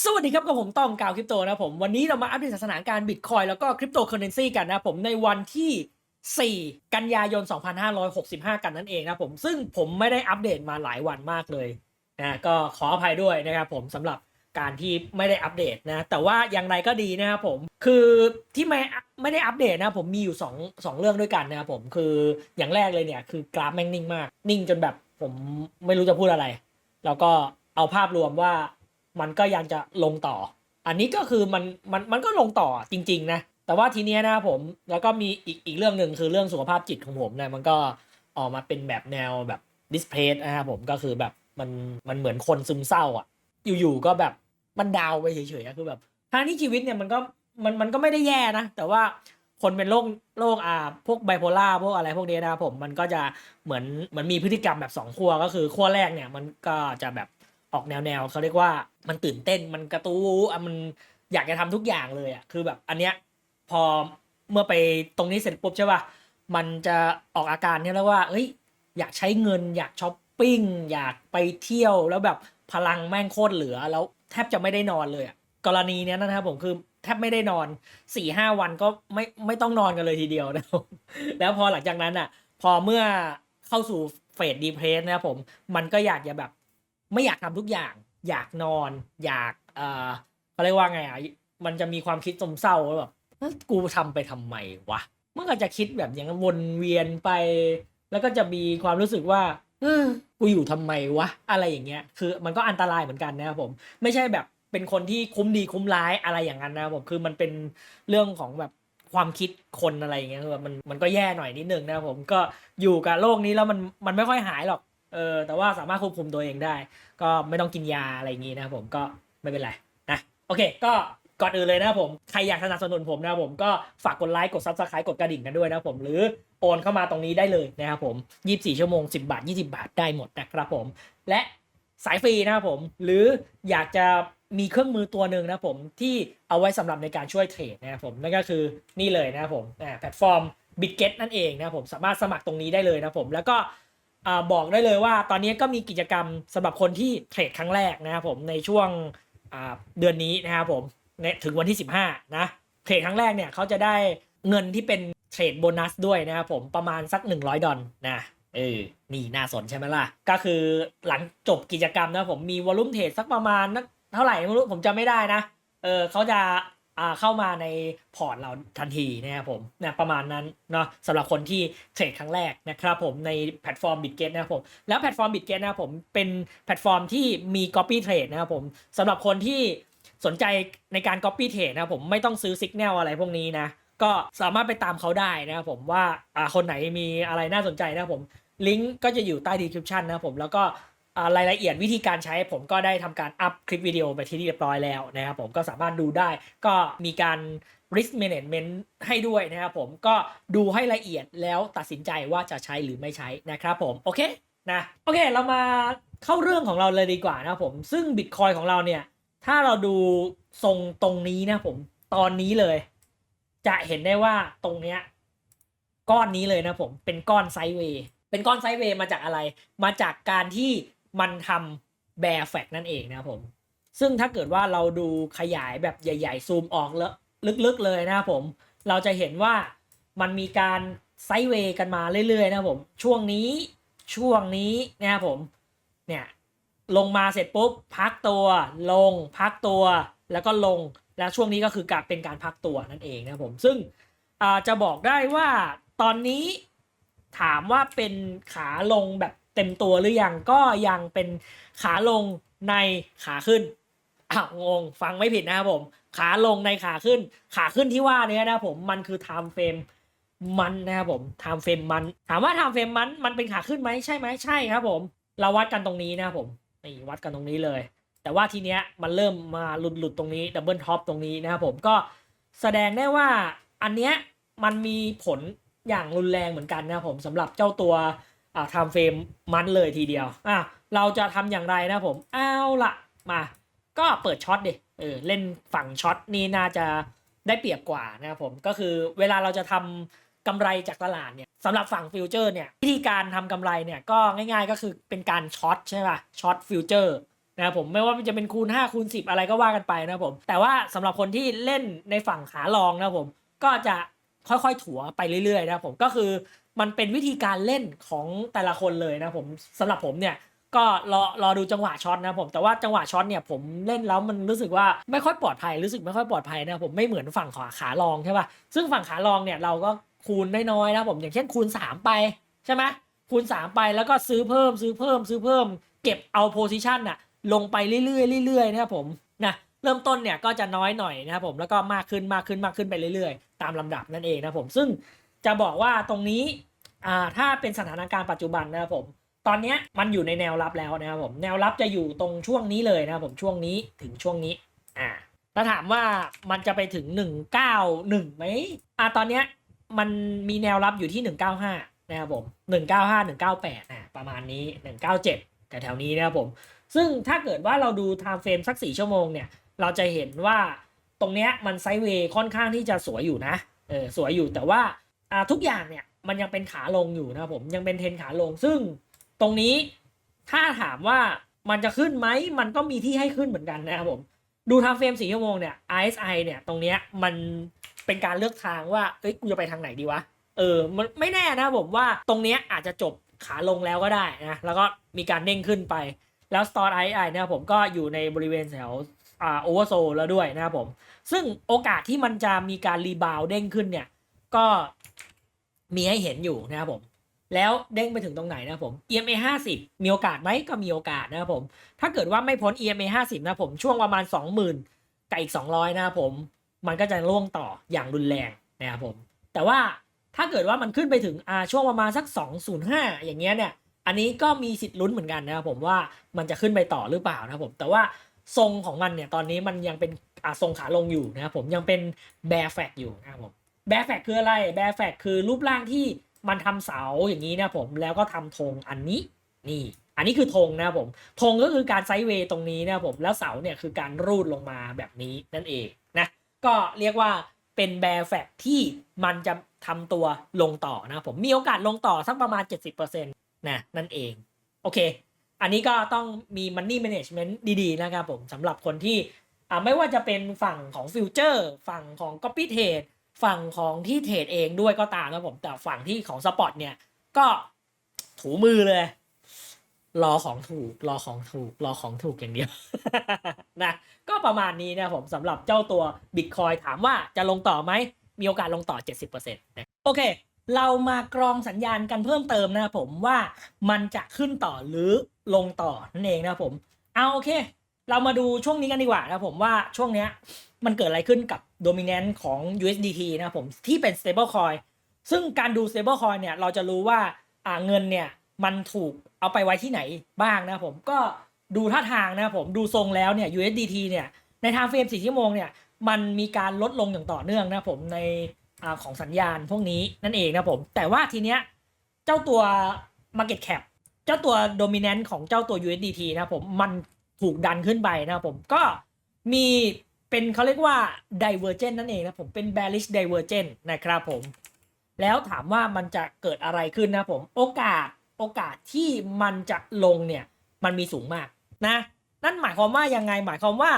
สวัสดีครับกับผมต้องกาวคริปโตนะผมวันนี้เรามาอัปเดตสถานการณ์บิตคอยแล้วก็คริปโตเคอเรนซีกันนะผมในวันที่ 4 กันยายน 2565 กันนั่นเองนะผมซึ่งผมไม่ได้อัปเดตมาหลายวันมากเลยนะก็ขออภัยด้วยนะครับผมสำหรับการที่ไม่ได้อัปเดตนะ แต่ว่าอย่างไรก็ดีนะครับผมคือที่ไม่ไม่ได้อัปเดตนะผมมีอยู่2 2เรื่องด้วยกันนะครับผมคืออย่างแรกเลยเนี่ยคือกราฟแม่งนิ่งมาก นิ่งจนแบบผมไม่รู้จะพูดอะไร แล้วก็เอาภาพรวมว่า มันก็ยังจะลงต่อ อันนี้ก็คือมันมันมันก็ลงต่อจริง ๆ นะ แต่ว่าทีเนี้ยนะผมแล้วก็มีอีกอีกเรื่องหนึ่งคือเรื่องสุขภาพจิตของผมนะมันก็ออกมาเป็นแบบแนวแบบดิสเพลสนะครับผมก็คือแบบมันมันเหมือนคนซึมเศร้าอะ อยู่ๆก็แบบมันดาวไปเฉยๆคือแบบทางที่ชีวิตเนี่ยมันก็มันมันก็ไม่ได้แย่นะ แต่ว่าคนเป็นโรคโรคอ่าพวกไบโพล่าพวกอะไรพวกนี้นะครับผมมันก็จะเหมือนเหมือนมีพฤติกรรมแบบสองขั้วก็คือขั้วแรกเนี่ยมันก็จะแบบ ออกแนวแนวๆเขาเรียกว่ามันตื่นเต้นมันกระตู้อะมันอยากจะทำทุกอย่างเลยอะคือแบบอันเนี้ยพอเมื่อไปตรงนี้เสร็จปุ๊บใช่ป่ะมันจะออกอาการเนี่ยแล้วว่า เอ้ย อยากใช้เงิน อยากช้อปปิ้ง อยากไปเที่ยวแล้วแบบพลังแม่งโคตรเหลือ แล้วแทบจะไม่ได้นอนเลยอะกรณีเนี้ยนะครับผมคือแทบไม่ได้นอนสี่ห้าวันก็ไม่ไม่ต้องนอนกันเลยทีเดียวนะครับแล้วพอหลังจากนั้นอะ พอเมื่อเข้าสู่เฟสดีเพรสนะครับผม มันก็อยากจะแบบ ไม่อยากทำทุกอย่าง อยากนอน อยากเอ่อเขาเรียกว่าไงอะมันจะมีความคิดสมเศร้าแบบกูทำไปทำไมวะมันก็จะคิดแบบอย่างวนเวียนไป แล้วก็จะมีความรู้สึกว่าเออกูอยู่ทำไมวะอะไรอย่างเงี้ย คือมันก็อันตรายเหมือนกันนะครับผม ไม่ใช่แบบเป็นคนที่คุ้มดีคุ้มร้ายอะไรอย่างนั้นนะครับผมคือมันเป็นเรื่องของแบบความคิดคนอะไรอย่างเงี้ยคือแบบมันมันก็แย่หน่อยนิดนึงนะครับผมก็อยู่กับโลกนี้แล้วมันมันไม่ค่อยหายหรอก เออแต่ว่าสามารถควบคุมตัวเองได้ ก็ไม่ต้องกินยาอะไรอย่างงี้นะครับผมก็ไม่เป็นไรนะโอเค ก็ก่อนอื่นเลยนะครับผมใครอยากสนับสนุนผมนะครับผมก็ฝากกดไลค์กดซับสไครต์กดกระดิ่งกันด้วยนะครับผมหรือโอนเข้ามาตรงนี้ได้เลยนะครับผม 24 ชั่วโมง 10 บาท 20 บาทได้หมดนะครับผม และสายฟรีนะครับผมหรืออยากจะมีเครื่องมือตัวหนึ่งนะผมที่เอาไว้สำหรับในการช่วยเทรดนะครับผมนั่นก็คือนี่เลยนะครับผมแพลตฟอร์ม b i t g e t นั่นเองนะครับผมสามารถสมัครตรงนี้ได้เลยนะครับผมแล้วก็ บอกได้เลยว่าตอนนี้ก็มีกิจกรรมสำหรับคนที่เทรดครั้งแรกนะครับผมในช่วงอ่าเดือนนี้นะครับผมในถึงวันที่ 15 นะเทรดครั้งแรกเนี่ยเขาจะได้เงินที่เป็นเทรดโบนัสด้วยนะครับผมประมาณสัก 100 ดอลนะเออนี่น่าสนใช่ไหมล่ะ ก็คือหลังจบกิจกรรมนะผมมีวอลุ่มเทรดสักประมาณนักเท่าไหร่ไม่รู้ผมจำไม่ได้นะเออเขาจะอ่า เข้ามาในพอร์ตเราทันทีนะครับผมนะประมาณนั้นเนาะสำหรับคนที่เทรดครั้งแรกนะครับผมในแพลตฟอร์ม Bitget นะครับผมแล้วแพลตฟอร์ม Bitget นะครับผมเป็นแพลตฟอร์มที่มี Copy Trade นะครับผมสำหรับคนที่สนใจในการ Copy Trade นะครับผมไม่ต้องซื้อ Signal อะไรพวกนี้นะก็สามารถไปตามเขาได้นะครับผมว่าอ่าคนไหนมีอะไรน่าสนใจนะครับผมลิงก์ก็จะอยู่ใต้ description นะครับผมแล้วก็ รายละเอียดวิธีการใช้ผมก็ได้ทำการอัพคลิปวิดีโอไปที่เรียบร้อยแล้วนะครับผมก็สามารถดูได้ก็มีการ risk management ให้ด้วยนะครับผมก็ดูให้ละเอียดแล้วตัดสินใจว่าจะใช้หรือไม่ใช้นะครับผมโอเคนะโอเคเรามาเข้าเรื่องของเราเลยดีกว่านะครับผมซึ่ง Bitcoin ของเราเนี่ยถ้าเราดูทรงตรงนี้นะผมตอนนี้เลย จะเห็นได้ว่าตรงเนี้ยก้อนนี้เลยนะผมเป็นก้อนไซด์เวย์เป็นก้อนไซด์เวย์มาจากอะไร มาจากการที่ มันทำแบร์แฟกนั่นเองนะครับผม ซึ่งถ้าเกิดว่าเราดูขยายแบบใหญ่ ๆ ซูมออกแล้วลึกๆเลยนะครับผม เราจะเห็นว่ามันมีการไซด์เวย์กันมาเรื่อยๆนะครับผม ช่วงนี้ช่วงนี้นะครับผม เนี่ยลงมาเสร็จปุ๊บพักตัว ลงพักตัว แล้วก็ลงแล้วช่วงนี้ก็คือการเป็นการพักตัวนั่นเองนะครับผมซึ่งจะบอกได้ว่าตอนนี้ถามว่าเป็นขาลงแบบ เต็มตัวหรือยังก็ยังเป็นขาลงในขาขึ้นอ้าวงงฟังไม่ผิดนะครับผม ขาลงในขาขึ้น ขาขึ้นที่ว่าเนี้ยนะผมมันคือ time frame มันนะครับผม time frame มัน ถามว่า time frame มันมันเป็นขาขึ้นไหมใช่ไหมใช่ครับผม เราวัดกันตรงนี้นะครับผมนี่วัดกันตรงนี้เลย แต่ว่าทีเนี้ยมันเริ่มมาหลุดหลุดตรงนี้ดับเบิลท็อปตรงนี้นะครับผมก็แสดงได้ว่าอันเนี้ยมันมีผลอย่างรุนแรงเหมือนกันนะครับผมสำหรับเจ้าตัว อ่าทม์เฟรมมันเลยทีเดียวอะเราจะทำอย่างไรนะผมเอาละมา ก็เปิดช็อตดิเออเล่นฝั่งช็อตนี่น่าจะได้เปรียบกว่านะครับผมก็คือเวลาเราจะทำกำไรจากตลาดเนี่ยสำหรับฝั่งฟิวเจอร์เนี่ยวิธีการทำกำไรเนี่ยก็ง่ายๆก็คือเป็นการช็อตใช่ป่ะช็อตฟิวเจอร์นะครับผมไม่ว่ามันจะเป็นคูณ 5 คูณ 10 อะไรก็ว่ากันไปนะครับผม แต่ว่าสำหรับคนที่เล่นในฝั่งขาลองนะครับผม ก็จะ ค่อยๆ ถัวไปเรื่อยๆนะผมก็คือมันเป็นวิธีการเล่นของแต่ละคนเลยนะผมสำหรับผมเนี่ยก็รอรอดูจังหวะช็อตนะผมแต่ว่าจังหวะช็อตเนี่ยผมเล่นแล้วมันรู้สึกว่าไม่ค่อยปลอดภัยรู้สึกไม่ค่อยปลอดภัยนะผมไม่เหมือนฝั่งขาขาลองใช่ป่ะซึ่งฝั่งขาลองเนี่ยเราก็คูณน้อยๆนะผมอย่างเช่นคูณ 3 ไปใช่ไหมคูณ 3 ไปแล้วก็ซื้อเพิ่มซื้อเพิ่มซื้อเพิ่ม เก็บเอาโพซิชันน่ะลงไปเรื่อยๆเรื่อยๆนะครับผมนะ เริ่มต้นเนี่ยก็จะน้อยหน่อยนะครับผมแล้วก็มากขึ้นมากขึ้นมากขึ้นไปเรื่อยๆ ตามลำดับนั่นเองนะครับผมซึ่งจะบอกว่าตรงนี้ถ้าเป็นสถานการณ์ปัจจุบันนะครับผมตอนนี้มันอยู่ในแนวรับแล้วนะครับผมแนวรับจะอยู่ตรงช่วงนี้เลยนะครับผมช่วงนี้ถึงช่วงนี้อ่าแล้วถามว่ามันจะไปถึง 191ไหมอ่าตอนเนี้ยมันมีแนวรับอยู่ที่ 195นะครับผม195 198อ่าประมาณนี้ 197แต่แถวนี้นะครับผมซึ่งถ้าเกิดว่าเราดู time frame สัก 4 ชั่วโมงเนี่ย เราจะเห็นว่าตรงเนี้ยมันไซด์เวย์ค่อนข้างที่จะสวยอยู่นะเออสวยอยู่แต่ว่าอ่าทุกอย่างเนี่ยมันยังเป็นขาลงอยู่นะผมยังเป็นเทนขาลง ซึ่งตรงนี้ถ้าถามว่ามันจะขึ้นไหมมันก็มีที่ให้ขึ้นเหมือนกันนะครับผมดู time frame 4ชั่วโมงเนี่ย RSI เนี่ยตรงเนี้ยมันเป็นการเลือกทางว่าเอ้ยกูจะไปทางไหนดีวะเออมันไม่แน่นะผมว่าตรงเนี้ยอาจจะจบขาลงแล้วก็ได้นะแล้วก็มีการเด้งขึ้นไปแล้ว Store RSI นะครับผมก็อยู่ในบริเวณแถว อ่าโอเวอร์โซแล้วด้วยนะครับผม ซึ่งโอกาสที่มันจะมีการรีบาวเด้งขึ้นเนี่ย ก็มีให้เห็นอยู่นะครับผม แล้วเด้งไปถึงตรงไหนนะครับผม EMA 50 มีโอกาสไหมก็มีโอกาสนะครับผม ถ้าเกิดว่าไม่พ้น EMA 50นะครับผมช่วงประมาณ 20,000กับอีก 200นะครับผม มันก็จะล่วงต่ออย่างรุนแรงนะครับผม แต่ว่าถ้าเกิดว่ามันขึ้นไปถึงอ่าช่วงประมาณสัก 205 อย่างเงี้ยเนี่ย อันนี้ก็มีสิทธิ์ลุ้นเหมือนกันนะครับผมว่ามันจะขึ้นไปต่อหรือเปล่านะครับผม แต่ว่า ทรงของมันเนี่ยตอนนี้มันยังเป็นอ่าทรงขาลงอยู่นะครับผมยังเป็นแบร์แฟกอยู่นะครับผมแบร์แฟกคืออะไรแบร์แฟกคือรูปร่างที่มันทำเสาอย่างนี้นะผมแล้วก็ทำธงอันนี้นี่ อันนี้คือธงนะครับผมธงก็คือการไซด์เวย์ตรงนี้นะผมแล้วเสาเนี่ยคือการรูดลงมาแบบนี้นั่นเองนะก็เรียกว่าเป็นแบร์แฟกที่มันจะทำตัวลงต่อนะผมมีโอกาสลงต่อสักประมาณ 70%นะนั่นเองโอเค อันนี้ก็ต้องมี Money Management ดีๆ นะครับผมสำหรับคนที่ไม่ว่าจะเป็นฝั่งของฟิวเจอร์ฝั่งของ Copy Trade ฝั่งของที่เทรดเองด้วยก็ตามนะผมแต่ฝั่งที่ของสปอตเนี่ยก็ถูมือเลย รอของถูก รอของถูก รอของถูกอย่างเดียวนะก็ประมาณนี้นะผมสำหรับเจ้าตัว Bitcoin ถามว่าจะลงต่อไหมมีโอกาสลงต่อ 70%นะโอเค เรามากรองสัญญาณกันเพิ่มเติมนะครับผมว่ามันจะขึ้นต่อหรือลงต่อนั่นเองนะครับผมเอาโอเค เรามาดูช่วงนี้กันดีกว่านะครับผมว่าช่วงเนี้ยมันเกิดอะไรขึ้นกับ dominant ของ USDT นะครับผมที่เป็น stable coin ซึ่งการดู stable coin เนี่ยเราจะรู้ว่าอ่าเงินเนี่ยมันถูกเอาไปไว้ที่ไหนบ้างนะครับผมก็ดูท่าทางนะครับผมดูทรงแล้วเนี่ย USDT เนี่ยในทางเฟรม4ชั่วโมงเนี่ยมันมีการลดลงอย่างต่อเนื่องนะครับผมใน ของสัญญาณพวกนี้นั่นเองนะผม แต่ว่าทีเนี้ยเจ้าตัว market cap เจ้าตัว dominant ของเจ้าตัว USDT นะผมมันถูกดันขึ้นไปนะผมก็มีเป็นเขาเรียกว่า divergent นั่นเองนะผมเป็น bearish divergent นะครับผมแล้วถามว่ามันจะเกิดอะไรขึ้นนะผมโอกาสโอกาสที่มันจะลงเนี่ยมันมีสูงมากนะนั่นหมายความว่ายังไงหมายความว่า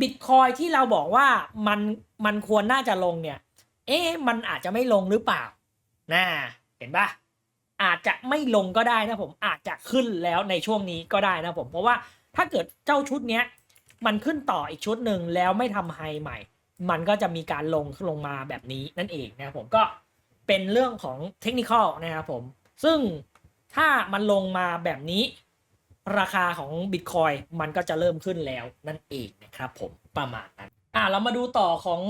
บิตคอยที่เราบอกว่ามันมันควรน่าจะลงเนี่ย เอ๊ะมันอาจจะไม่ลงหรือเปล่านะเห็นปะอาจจะไม่ลงก็ได้นะผมอาจจะขึ้นแล้วในช่วงนี้ก็ได้นะผมเพราะว่าถ้าเกิดเจ้าชุดเนี้ยมันขึ้นต่ออีกชุดหนึ่งแล้วไม่ทำไฮใหม่ มันก็จะมีการลงลงมาแบบนี้นั่นเองนะครับผมก็เป็นเรื่องของเทคนิคนะครับผม ซึ่งถ้ามันลงมาแบบนี้ ราคาของ Bitcoin มันก็จะเริ่มขึ้นแล้วนั่นเองนะครับผมประมาณนั้นอ่าเรามาดูต่อของ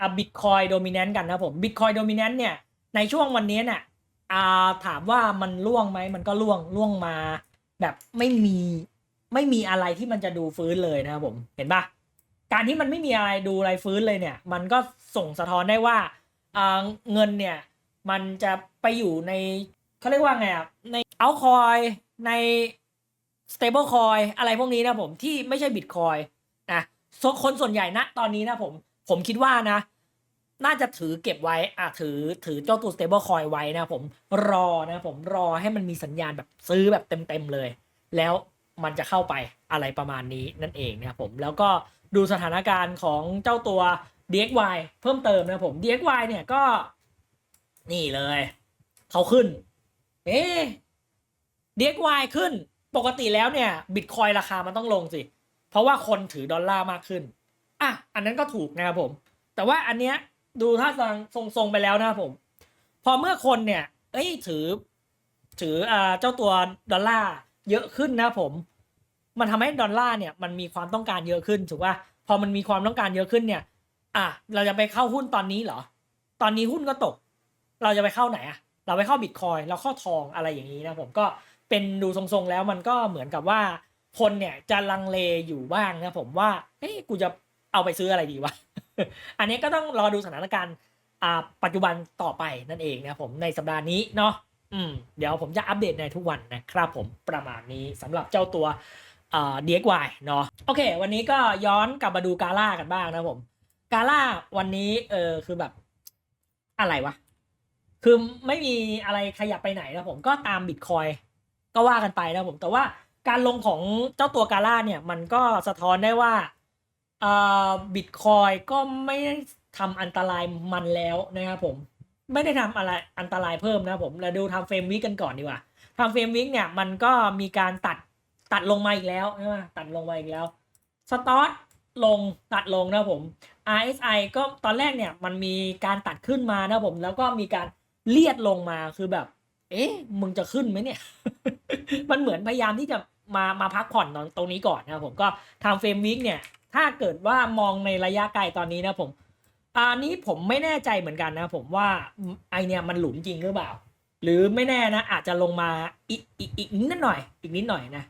อ่า Bitcoin Dominant กันนะผม Bitcoin Dominant เนี่ยในช่วงวันนี้เนี่ยอ่าถามว่ามันล่วงไหมมันก็ล่วงล่วงมาแบบไม่มีไม่มีอะไรที่มันจะดูฟื้นเลยนะครับผมเห็นปะการที่มันไม่มีอะไรดูอะไรฟื้นเลยเนี่ย มันก็ส่งสะท้อนได้ว่าอ่าเงินเนี่ยมันจะไปอยู่ในเขาเรียกว่าไงอะในเอาคอยใน stable coin อะไรพวกนี้นะผมที่ไม่ใช่ bitcoin นะคนส่วนใหญ่นะตอนนี้นะผม ผมคิดว่านะ น่าจะถือเก็บไว้อะถือถือเจ้าตัว stable coin ไว้นะผมรอนะ ผมรอให้มันมีสัญญาณแบบซื้อแบบเต็มๆเลย แล้วมันจะเข้าไปอะไรประมาณนี้นั่นเองนะครับผมแล้วก็ดูสถานการณ์ของเจ้าตัว DXY เพิ่มเติมนะผม DXY เนี่ยก็ นี่เลยเขาขึ้น เอ๊ DXY ขึ้นปกติแล้วเนี่ยบิตคอยราคามันต้องลงสิ เพราะว่าคนถือดอลลาร์มากขึ้น อะอันนั้นก็ถูกนะครับผม แต่ว่าอันเนี้ยดูถ้าทรงทรงๆไปแล้วนะครับผม พอเมื่อคนเนี่ย เอ้ยถือ ถืออ่าเจ้าตัวดอลลาร์เยอะขึ้นนะผม มันทำให้ดอลลาร์เนี่ยมันมีความต้องการเยอะขึ้นถูกป่ะพอมันมีความต้องการเยอะขึ้นเนี่ย อะเราจะไปเข้าหุ้นตอนนี้เหรอ ตอนนี้หุ้นก็ตก เราจะไปเข้าไหนอะเราไปเข้าบิตคอยเราเข้าทองอะไรอย่างนี้นะผมก็เป็นดูทรงๆแล้วมันก็เหมือนกับว่า คนเนี่ยจะลังเลอยู่บ้างนะผมว่าเฮ้ยกูจะ เอาไปซื้ออะไรดีวะ อันนี้ก็ต้องรอดูสถานการณ์อ่าปัจจุบันต่อไปนั่นเองนะผมในสัปดาห์นี้เนาะอืมเดี๋ยวผมจะอัปเดตในทุกวันนะครับผมประมาณนี้สำหรับเจ้าตัวอ่า DXY เนาะโอเค วันนี้ก็ย้อนกลับมาดูกาล่ากันบ้างนะผมกาล่าวันนี้เออคือแบบอะไรวะ คือไม่มีอะไรขยับไปไหนนะผมก็ตามบิตคอยก็ว่ากันไปนะผมแต่ว่าการลงของเจ้าตัวกาล่าเนี่ยมันก็สะท้อนได้ว่า บิตคอยก็ไม่ทำอันตรายมันแล้วนะครับผมไม่ได้ทำอะไรอันตรายเพิ่มนะผมเราดูทำเฟรมวิกกันก่อนดีกว่าทำเฟรมวิกเนี่ยมันก็มีการตัดตัดลงมาอีกแล้วใช่ไหมตัดลงมาอีกแล้วสตอร์ลงตัดลงนะผม RSI ก็ตอนแรกเนี่ยมันมีการตัดขึ้นมานะผม แล้วก็มีการเลียดลงมาคือแบบ เอ๊ะมึงจะขึ้นไหมเนี่ย มันเหมือนพยายามที่จะมามาพักผ่อนตรงตรงนี้ก่อนนะครับผมก็ทำเฟรมวิกเนี่ย ถ้าเกิดว่ามองในระยะไกลตอนนี้นะผมอันนี้ผมไม่แน่ใจเหมือนกันนะผมว่าไอเนี่ยมันหลุมจริงหรือเปล่า หรือไม่แน่นะอาจจะลงมาอีกอีกอีกนิดหน่อย อีกนิดหน่อยนะ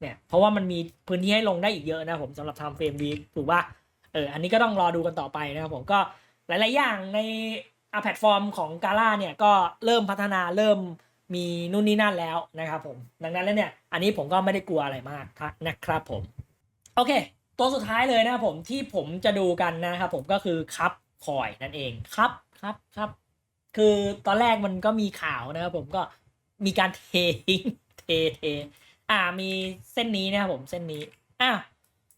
เนี่ยเพราะว่ามันมีพื้นที่ให้ลงได้อีกเยอะนะผมสำหรับทำเฟรมวีถูกป่ะเอออันนี้ก็ต้องรอดูกันต่อไปนะครับผมก็หลาย ๆ อย่างในอาแพลตฟอร์มของกาล่าเนี่ยก็เริ่มพัฒนาเริ่มมีนู่นนี่นั่นแล้วนะครับผม ดังนั้นแล้วเนี่ย อันนี้ผมก็ไม่ได้กลัวอะไรมากนะครับผม โอเค ตัวสุดท้ายเลยนะครับผมที่ผมจะดูกันนะครับผมก็คือคัพคอยนั่นเองครับครับครับคือตอนแรกมันก็มีข่าวนะครับผมก็มีการเททิ้งเทเทอ่ามีเส้นนี้นะครับผมเส้นนี้อะ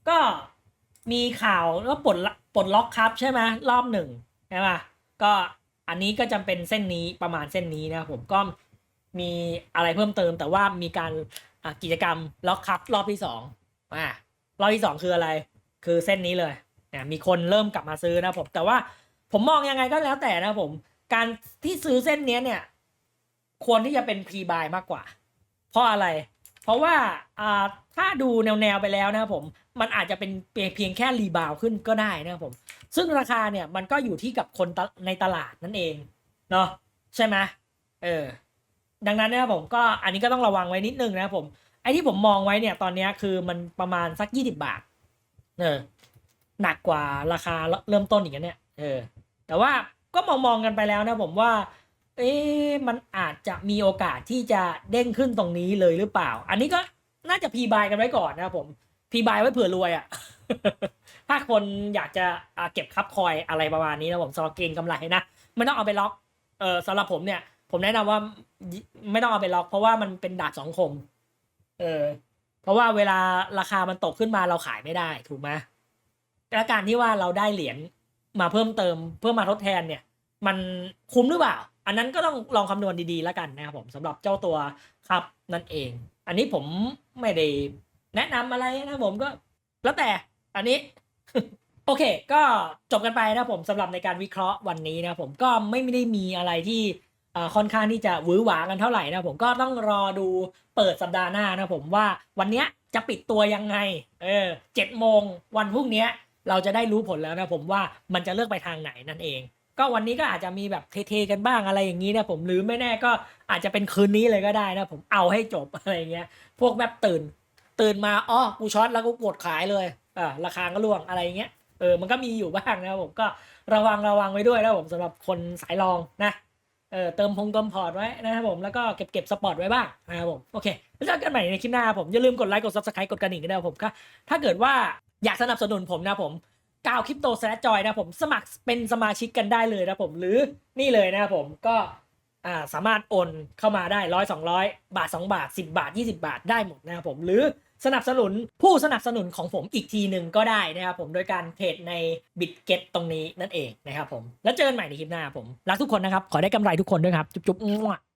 ก็มีข่าวว่าปลดปลดล็อกครับใช่ไหมรอบหนึ่งใช่ป่ะก็อันนี้ก็จำเป็นเส้นนี้ประมาณเส้นนี้นะครับผมก็มีอะไรเพิ่มเติมแต่ว่ามีการกิจกรรมล็อกครับรอบที่สองอ่า รอบที่สองคืออะไร คือเส้นนี้เลยเนี่ยมีคนเริ่มกลับมาซื้อนะผม แต่ว่าผมมองยังไงก็แล้วแต่นะผม การที่ซื้อเส้นนี้เนี่ย ควรที่จะเป็นพรีบายมากกว่า เพราะอะไร เพราะว่าอ่าถ้าดูแนวๆไปแล้วนะครับผม มันอาจจะเป็นเพียงแค่รีบาวขึ้นก็ได้นะครับผม ซึ่งราคาเนี่ยมันก็อยู่ที่กับคนในตลาดนั่นเองเนาะใช่ไหมเออดังนั้นนะครับผมก็อันนี้ก็ต้องระวังไว้นิดนึงนะครับผม ไอ้ที่ผมมองไว้เนี่ยตอนนี้คือมันประมาณสักยี่สิบาท เออ หนักกว่าราคาเริ่มต้นอีกนะเนี่ย เออ แต่ว่าก็มองมองๆกันไปแล้วนะผมว่า เอ๊ะมันอาจจะมีโอกาสที่จะเด้งขึ้นตรงนี้เลยหรือเปล่า อันนี้ก็น่าจะพีบายกันไว้ก่อนนะครับผมพีบายไว้เผื่อรวยอะ่ะ ถ้าคนอยากจะเก็บคับคอยอะไรประมาณนี้นะผมสำหรับเก็งกำไรนะไม่ต้องเอาไปล็อก เออสำหรับผมเนี่ย ผมแนะนำว่าไม่ต้องเอาไปล็อก เพราะว่ามันเป็นดาบสองคม เออ เพราะว่าเวลาราคามันตกขึ้นมาเราขายไม่ได้ถูกไหมและการที่ว่าเราได้เหรียญมาเพิ่มเติมเพื่อมาทดแทนเนี่ย มันคุ้มหรือเปล่า อันนั้นก็ต้องลองคำนวณดีๆแล้วกันนะครับผมสำหรับเจ้าตัวครับนั่นเอง อันนี้ผมไม่ได้แนะนำอะไรนะผมก็ แล้วแต่อันนี้โอเค ก็จบกันไปนะผมสำหรับในการวิเคราะห์วันนี้นะผมก็ไม่ได้มีอะไรที่ ค่อนข้างที่จะหวือหวากันเท่าไหร่นะผมก็ต้องรอดูเปิดสัปดาห์หน้านะผมว่าวันเนี้ยจะปิดตัวยังไง เออเจ็ดโมงวันพรุ่งนี้เราจะได้รู้ผลแล้วนะผมว่ามันจะเลือกไปทางไหนนั่นเอง ก็วันนี้ก็อาจจะมีแบบเทๆกันบ้างอะไรอย่างนี้นะผมหรือไม่แน่ก็อาจจะเป็นคืนนี้เลยก็ได้นะผมเอาให้จบอะไรเงี้ย พวกแบบตื่น ตื่นมาอ้อกูช็อตแล้วกูกดขายเลยอ่าราคาก็ล่วงอะไรเงี้ยเออมันก็มีอยู่บ้างนะผมก็ระวังระวังไว้ด้วยนะผมสำหรับคนสายรองนะ เออเติมพงเติมพอร์ตไว้นะครับผมแล้วก็เก็บเก็บสปอร์ตไว้บ้างนะครับผมโอเคแล้วเจอกันใหม่ในคลิปหน้าครับผมอย่าลืมกดไลค์กดซับสไครต์กดกระดิ่งกันนะครับผมก็ถ้าเกิดว่าอยากสนับสนุนผมนะผมกาวคริปโตแซจอยนะผมสมัครเป็นสมาชิกกันได้เลยนะผมหรือนี่เลยนะครับผมก็อ่าสามารถโอนเข้ามาได้ร้อยสองร้อยบาทสองบาทสิบาทยี่สิบาทได้หมดนะครับผมหรือ สนับสนุนผู้สนับสนุนของผมอีกทีหนึ่งก็ได้นะครับผมโดยการเทรดในบิตเก็ตตรงนี้นั่นเองนะครับผมแล้วเจอกันใหม่ในคลิปหน้าผมรักทุกคนนะครับขอได้กำไรทุกคนด้วยครับจุ๊บๆ